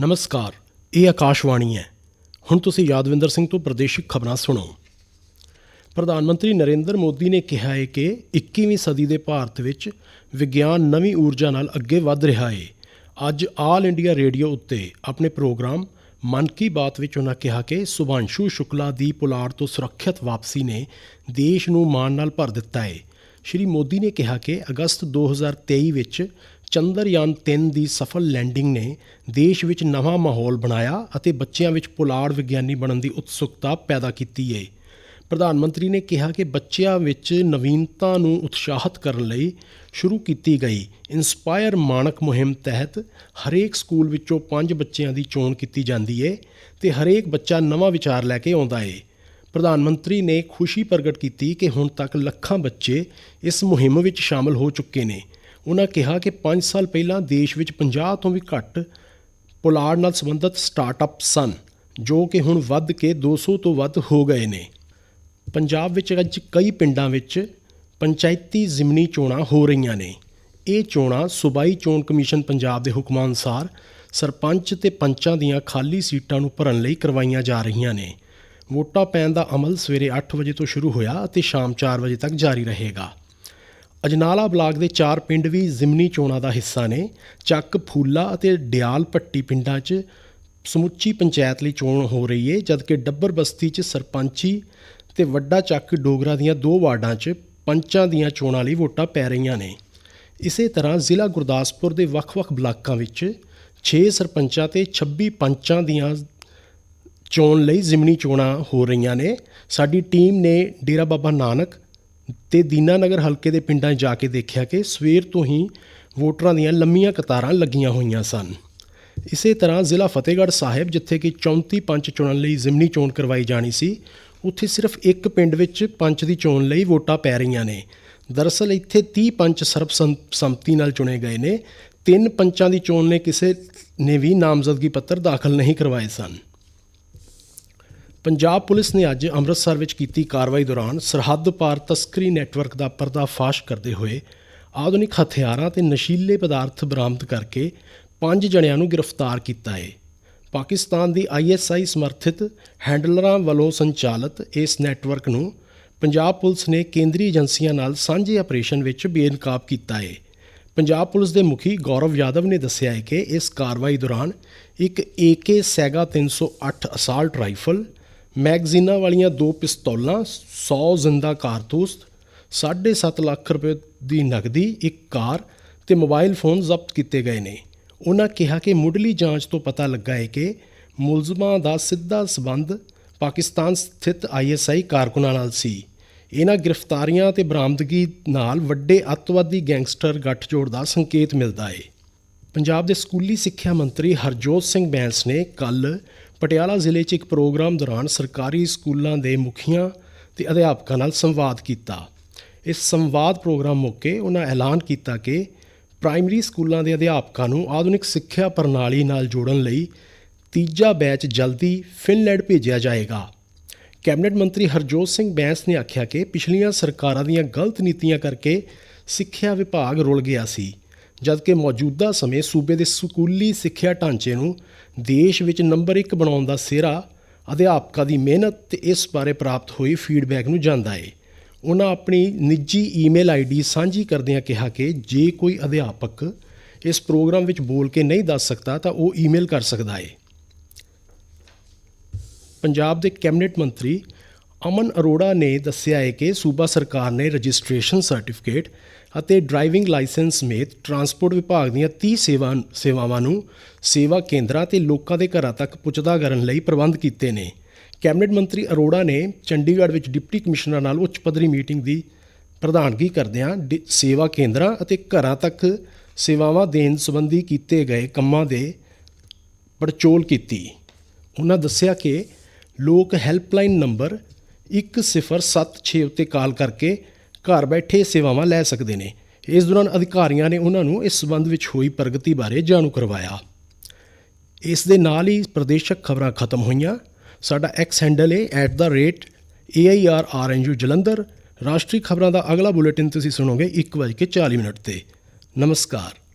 ਨਮਸਕਾਰ, ਇਹ ਆਕਾਸ਼ਵਾਣੀ ਹੈ। ਹੁਣ ਤੁਸੀਂ ਯਾਦਵਿੰਦਰ ਸਿੰਘ ਤੋਂ ਪ੍ਰਦੇਸ਼ਿਕ ਖਬਰਾਂ ਸੁਣੋ। ਪ੍ਰਧਾਨ ਮੰਤਰੀ ਨਰਿੰਦਰ ਮੋਦੀ ਨੇ ਕਿਹਾ ਹੈ ਕਿ 21ਵੀਂ ਸਦੀ ਦੇ ਭਾਰਤ ਵਿੱਚ ਵਿਗਿਆਨ ਨਵੀਂ ਊਰਜਾ ਨਾਲ ਅੱਗੇ ਵਧ ਰਿਹਾ ਹੈ ਅੱਜ ਆਲ ਇੰਡੀਆ ਰੇਡੀਓ ਉੱਤੇ ਆਪਣੇ ਪ੍ਰੋਗਰਾਮ ਮਨ ਕੀ ਬਾਤ ਵਿੱਚ ਉਹਨਾਂ ਕਿਹਾ ਕਿ ਸੁਭਾਂਸ਼ੂ ਸ਼ੁਕਲਾ ਦੀ ਪੁਲਾੜ ਤੋਂ ਸੁਰੱਖਿਅਤ ਵਾਪਸੀ ਨੇ ਦੇਸ਼ ਨੂੰ ਮਾਣ ਨਾਲ ਭਰ ਦਿੱਤਾ ਹੈ ਸ਼੍ਰੀ ਮੋਦੀ ਨੇ ਕਿਹਾ ਕਿ ਅਗਸਤ 2023 ਵਿੱਚ ਚੰਦਰਯਾਨ 3 ਦੀ ਸਫਲ ਲੈਂਡਿੰਗ ਨੇ ਦੇਸ਼ ਵਿੱਚ ਨਵਾਂ ਮਾਹੌਲ ਬਣਾਇਆ ਅਤੇ ਬੱਚਿਆਂ ਵਿੱਚ ਪੁਲਾੜ ਵਿਗਿਆਨੀ ਬਣਨ ਦੀ ਉਤਸੁਕਤਾ ਪੈਦਾ ਕੀਤੀ ਹੈ ਪ੍ਰਧਾਨ ਮੰਤਰੀ ਨੇ ਕਿਹਾ ਕਿ ਬੱਚਿਆਂ ਵਿੱਚ ਨਵੀਨਤਾ ਨੂੰ ਉਤਸ਼ਾਹਿਤ ਕਰਨ ਲਈ ਸ਼ੁਰੂ ਕੀਤੀ ਗਈ। ਇਨਸਪਾਇਰ ਮਾਣਕ ਮੁਹਿੰਮ ਤਹਿਤ ਹਰੇਕ ਸਕੂਲ ਵਿੱਚੋਂ 5 ਬੱਚਿਆਂ ਦੀ ਚੋਣ ਕੀਤੀ ਜਾਂਦੀ ਹੈ ਤੇ ਹਰੇਕ ਬੱਚਾ ਨਵਾਂ ਵਿਚਾਰ ਲੈ ਕੇ ਆਉਂਦਾ ਹੈ ਪ੍ਰਧਾਨ ਮੰਤਰੀ ਨੇ ਖੁਸ਼ੀ ਪ੍ਰਗਟ ਕੀਤੀ ਕਿ ਹੁਣ ਤੱਕ ਲੱਖਾਂ ਬੱਚੇ ਇਸ ਮੁਹਿੰਮ ਵਿੱਚ ਸ਼ਾਮਲ ਹੋ ਚੁੱਕੇ ਨੇ। ਉਹਨਾਂ ਕਿਹਾ ਕਿ 5 ਸਾਲ ਪਹਿਲਾਂ ਦੇਸ਼ ਵਿੱਚ 50 ਤੋਂ ਵੀ ਘੱਟ ਪੁਲਾੜ ਨਾਲ ਸੰਬੰਧਿਤ ਸਟਾਰਟਅਪ ਸਨ, ਜੋ ਕਿ ਹੁਣ ਵੱਧ ਕੇ 200 ਤੋਂ ਵੱਧ ਹੋ ਗਏ ਨੇ। ਪੰਜਾਬ ਵਿੱਚ ਅੱਜ ਕਈ ਪਿੰਡਾਂ ਵਿੱਚ ਪੰਚਾਇਤੀ ਜ਼ਿਮਨੀ ਚੋਣਾਂ ਹੋ ਰਹੀਆਂ ਨੇ। ਇਹ ਚੋਣਾਂ ਸੂਬਾਈ ਚੋਣ ਕਮਿਸ਼ਨ ਪੰਜਾਬ ਦੇ ਹੁਕਮਾਂ ਅਨੁਸਾਰ ਸਰਪੰਚ ਤੇ ਪੰਚਾਂ ਦੀਆਂ ਖਾਲੀ ਸੀਟਾਂ ਨੂੰ ਭਰਨ ਲਈ ਕਰਵਾਈਆਂ ਜਾ ਰਹੀਆਂ ਨੇ। ਵੋਟਾਂ ਪੈਣ ਦਾ ਅਮਲ ਸਵੇਰੇ 8 ਵਜੇ ਤੋਂ ਸ਼ੁਰੂ ਹੋਇਆ ਅਤੇ ਸ਼ਾਮ 4 ਵਜੇ ਤੱਕ ਜਾਰੀ ਰਹੇਗਾ। ਅਜਨਾਲਾ ਬਲਾਕ ਦੇ ਚਾਰ ਪਿੰਡ ਵੀ ਜ਼ਿਮਨੀ ਚੋਣਾਂ ਦਾ ਹਿੱਸਾ ਨੇ। ਚੱਕ, ਫੂਲਾ ਅਤੇ ਡਿਆਲ ਪੱਟੀ ਪਿੰਡਾਂ 'ਚ ਸਮੁੱਚੀ ਪੰਚਾਇਤ ਲਈ ਚੋਣ ਹੋ ਰਹੀ ਹੈ ਜਦਕਿ ਡੱਬਰ ਬਸਤੀ 'ਚ ਸਰਪੰਚੀ ਤੇ ਵੱਡਾ ਚੱਕ ਡੋਗਰਾ ਦੀਆਂ ਦੋ ਵਾਰਡਾਂ 'ਚ ਪੰਚਾਂ ਦੀਆਂ ਚੋਣਾਂ ਲਈ ਵੋਟਾਂ ਪੈ ਰਹੀਆਂ ਨੇ। ਇਸੇ ਤਰ੍ਹਾਂ ਜ਼ਿਲ੍ਹਾ ਗੁਰਦਾਸਪੁਰ ਦੇ ਵੱਖ-ਵੱਖ ਬਲਾਕਾਂ ਵਿੱਚ 6 ਸਰਪੰਚਾਂ ਤੇ 26 ਪੰਚਾਂ ਦੀਆਂ ਚੋਣ ਲਈ ਜ਼ਿਮਨੀ ਚੋਣਾਂ ਹੋ ਰਹੀਆਂ ਨੇ। ਸਾਡੀ ਟੀਮ ਨੇ ਡੇਰਾ ਬਾਬਾ ਨਾਨਕ ਤੇ ਦੀਨਾਨਗਰ ਹਲਕੇ ਦੇ ਪਿੰਡਾਂ 'ਚ ਜਾ ਕੇ ਦੇਖਿਆ ਕਿ ਸਵੇਰ ਤੋਂ ਹੀ ਵੋਟਰਾਂ ਦੀਆਂ ਲੰਮੀਆਂ ਕਤਾਰਾਂ ਲੱਗੀਆਂ ਹੋਈਆਂ ਸਨ। ਇਸੇ ਤਰ੍ਹਾਂ ਜ਼ਿਲ੍ਹਾ ਫਤਿਹਗੜ੍ਹ ਸਾਹਿਬ, ਜਿੱਥੇ ਕਿ 34 ਪੰਚ ਚੁਣਨ ਲਈ ਜ਼ਿਮਨੀ ਚੋਣ ਕਰਵਾਈ ਜਾਣੀ ਸੀ, ਉੱਥੇ ਸਿਰਫ ਇੱਕ ਪਿੰਡ ਵਿੱਚ ਪੰਚ ਦੀ ਚੋਣ ਲਈ ਵੋਟਾਂ ਪੈ ਰਹੀਆਂ ਨੇ। ਦਰਅਸਲ ਇੱਥੇ 30 ਪੰਚ ਸਰਬਸੰਮਤੀ ਨਾਲ ਚੁਣੇ ਗਏ ਨੇ। ਤਿੰਨ ਪੰਚਾਂ ਦੀ ਚੋਣ ਨੇ ਕਿਸੇ ਨੇ ਵੀ ਨਾਮਜ਼ਦਗੀ ਪੱਤਰ ਦਾਖਲ ਨਹੀਂ ਕਰਵਾਏ ਸਨ। ਪੰਜਾਬ ਪੁਲਿਸ ਨੇ ਅੱਜ ਅੰਮ੍ਰਿਤਸਰ ਵਿੱਚ ਕੀਤੀ ਕਾਰਵਾਈ ਦੌਰਾਨ ਸਰਹੱਦ ਪਾਰ ਤਸਕਰੀ ਨੈਟਵਰਕ ਦਾ ਪਰਦਾਫਾਸ਼ ਕਰਦੇ ਹੋਏ ਆਧੁਨਿਕ ਹਥਿਆਰਾਂ ਤੇ ਨਸ਼ੀਲੇ ਪਦਾਰਥ ਬਰਾਮਦ ਕਰਕੇ ਪੰਜ ਜਣਿਆਂ ਨੂੰ ਗ੍ਰਿਫਤਾਰ ਕੀਤਾ ਹੈ। ਪਾਕਿਸਤਾਨ ਦੀ ਆਈਐਸਆਈ ਸਮਰਥਿਤ ਹੈਂਡਲਰਾਂ ਵੱਲੋਂ ਸੰਚਾਲਿਤ ਇਸ ਨੈਟਵਰਕ ਨੂੰ ਪੰਜਾਬ ਪੁਲਿਸ ਨੇ ਕੇਂਦਰੀ ਏਜੰਸੀਆਂ ਨਾਲ ਸਾਂਝੇ ਆਪਰੇਸ਼ਨ ਵਿੱਚ ਬੇਨਕਾਬ ਕੀਤਾ ਹੈ। ਪੰਜਾਬ ਪੁਲਿਸ ਦੇ ਮੁਖੀ ਗੌਰਵ ਯਾਦਵ ਨੇ ਦੱਸਿਆ ਹੈ ਕਿ ਇਸ ਕਾਰਵਾਈ ਦੌਰਾਨ ਇੱਕ AK ਸੈਗਾ 308 ਅਸਾਲਟ ਰਾਈਫਲ ਮੈਗਜ਼ੀਨਾਂ ਵਾਲੀਆਂ ਦੋ ਪਿਸਤੌਲਾਂ 100 ਜ਼ਿੰਦਾ ਕਾਰਤੂਸ 7.5 ਲੱਖ ਰੁਪਏ ਦੀ ਨਕਦੀ, ਇੱਕ ਕਾਰ ਤੇ ਮੋਬਾਈਲ ਫੋਨ ਜ਼ਬਤ ਕੀਤੇ ਗਏ ਨੇ। ਉਹਨਾਂ ਕਿਹਾ ਕਿ ਮੁੱਢਲੀ ਜਾਂਚ ਤੋਂ ਪਤਾ ਲੱਗਾ ਹੈ ਕਿ ਮੁਲਜ਼ਮਾਂ ਦਾ ਸਿੱਧਾ ਸਬੰਧ ਪਾਕਿਸਤਾਨ ਸਥਿਤ ਆਈਐਸਆਈ ਕਾਰਕੁਨਾਂ ਨਾਲ ਸੀ। ਇਹਨਾਂ ਗ੍ਰਿਫਤਾਰੀਆਂ ਤੇ ਬਰਾਮਦਗੀ ਨਾਲ ਵੱਡੇ ਅੱਤਵਾਦੀ ਗੈਂਗਸਟਰ ਗੱਠਜੋੜ ਦਾ ਸੰਕੇਤ ਮਿਲਦਾ ਹੈ। ਪੰਜਾਬ ਦੇ ਸਕੂਲੀ ਸਿੱਖਿਆ ਮੰਤਰੀ ਹਰਜੋਤ ਸਿੰਘ ਬੈਂਸ ਨੇ ਕੱਲ ਪਟਿਆਲਾ ਜ਼ਿਲ੍ਹੇ 'ਚ ਇੱਕ ਪ੍ਰੋਗਰਾਮ ਦੌਰਾਨ ਸਰਕਾਰੀ ਸਕੂਲਾਂ ਦੇ ਮੁਖੀਆਂ ਤੇ ਅਧਿਆਪਕਾਂ ਨਾਲ ਸੰਵਾਦ ਕੀਤਾ। ਇਸ ਸੰਵਾਦ ਪ੍ਰੋਗਰਾਮ ਮੌਕੇ ਉਹਨਾਂ ਐਲਾਨ ਕੀਤਾ ਕਿ ਪ੍ਰਾਇਮਰੀ ਸਕੂਲਾਂ ਦੇ ਅਧਿਆਪਕਾਂ ਨੂੰ ਆਧੁਨਿਕ ਸਿੱਖਿਆ ਪ੍ਰਣਾਲੀ ਨਾਲ ਜੋੜਨ ਲਈ ਤੀਜਾ ਬੈਚ ਜਲਦੀ ਫਿਨਲੈਂਡ ਭੇਜਿਆ ਜਾਏਗਾ। ਕੈਬਨਿਟ ਮੰਤਰੀ ਹਰਜੋਤ ਸਿੰਘ ਬੈਂਸ ਨੇ ਆਖਿਆ ਕਿ ਪਿਛਲੀਆਂ ਸਰਕਾਰਾਂ ਦੀਆਂ ਗਲਤ ਨੀਤੀਆਂ ਕਰਕੇ ਸਿੱਖਿਆ ਵਿਭਾਗ ਰੁਲ ਗਿਆ ਸੀ। ਜਦਕਿ ਮੌਜੂਦਾ ਸਮੇਂ ਸੂਬੇ ਦੇ ਸਕੂਲੀ ਸਿੱਖਿਆ ਢਾਂਚੇ ਨੂੰ ਦੇਸ਼ ਵਿੱਚ ਨੰਬਰ 1 ਬਣਾਉਣ ਦਾ ਸਿਹਰਾ, ਅਧਿਆਪਕਾਂ ਦੀ ਮਿਹਨਤ ਤੇ ਇਸ ਬਾਰੇ ਪ੍ਰਾਪਤ ਹੋਈ ਫੀਡਬੈਕ ਨੂੰ ਜਾਂਦਾ ਹੈ ਉਹਨਾਂ ਆਪਣੀ ਨਿੱਜੀ ਈਮੇਲ ਆਈਡੀ ਸਾਂਝੀ ਕਰਦਿਆਂ ਕਿਹਾ ਕਿ ਜੇ ਕੋਈ ਅਧਿਆਪਕ ਇਸ ਪ੍ਰੋਗਰਾਮ ਵਿੱਚ ਬੋਲ ਕੇ ਨਹੀਂ ਦੱਸ ਸਕਦਾ ਤਾਂ ਉਹ ਈਮੇਲ ਕਰ ਸਕਦਾ ਹੈ ਪੰਜਾਬ ਦੇ ਕੈਬਨਿਟ ਮੰਤਰੀ ਅਮਨ ਅਰੋੜਾ ਨੇ ਦੱਸਿਆ ਹੈ ਕਿ ਸੂਬਾ ਸਰਕਾਰ ਨੇ ਰਜਿਸਟ੍ਰੇਸ਼ਨ ਸਰਟੀਫਿਕੇਟ ਅਤੇ ਡਰਾਈਵਿੰਗ ਲਾਇਸੈਂਸ ਸਮੇਤ ਟਰਾਂਸਪੋਰਟ ਵਿਭਾਗ ਦੀਆਂ 30 ਸੇਵਾ ਸੇਵਾਵਾਂ ਨੂੰ ਸੇਵਾ ਕੇਂਦਰਾਂ ਤੇ ਲੋਕਾਂ ਦੇ ਘਰਾਂ ਤੱਕ ਪੁੱਜਦਾ ਕਰਨ ਲਈ ਪ੍ਰਬੰਧ ਕੀਤੇ ਨੇ। ਕੈਬਨਿਟ ਮੰਤਰੀ ਅਰੋੜਾ ਨੇ ਚੰਡੀਗੜ੍ਹ ਵਿੱਚ ਡਿਪਟੀ ਕਮਿਸ਼ਨਰ ਨਾਲ ਉੱਚ ਪੱਧਰੀ ਮੀਟਿੰਗ ਦੀ ਪ੍ਰਧਾਨਗੀ ਕਰਦਿਆਂ ਡਿ- ਸੇਵਾ ਕੇਂਦਰਾਂ ਅਤੇ ਘਰਾਂ ਤੱਕ ਸੇਵਾਵਾਂ ਦੇਣ ਸੰਬੰਧੀ ਕੀਤੇ ਗਏ ਕੰਮਾਂ ਦੇ ਪੜਚੋਲ ਕੀਤੀ। ਉਹਨਾਂ ਦੱਸਿਆ ਕਿ ਲੋਕ ਹੈਲਪਲਾਈਨ ਨੰਬਰ 1076 ਉੱਤੇ ਕਾਲ ਕਰਕੇ ਘਰ ਬੈਠੇ ਸੇਵਾਵਾਂ ਲੈ ਸਕਦੇ ਨੇ। ਇਸ ਦੌਰਾਨ ਅਧਿਕਾਰੀਆਂ ਨੇ ਉਹਨਾਂ ਨੂੰ ਇਸ ਸਬੰਧ ਵਿੱਚ ਹੋਈ ਪ੍ਰਗਤੀ ਬਾਰੇ ਜਾਣੂ ਕਰਵਾਇਆ। ਇਸ ਦੇ ਨਾਲ ਹੀ ਪ੍ਰਦੇਸ਼ਕ ਖਬਰਾਂ ਖਤਮ ਹੋਈਆਂ। ਸਾਡਾ ਐਕਸ ਹੈਂਡਲ ਹੈ @airrnu ਜਲੰਧਰ। ਰਾਸ਼ਟਰੀ ਖਬਰਾਂ ਦਾ ਅਗਲਾ ਬੁਲੇਟਿਨ ਤੁਸੀਂ ਸੁਣੋਗੇ 1:40 ਮਿੰਟ ਤੇ। ਨਮਸਕਾਰ।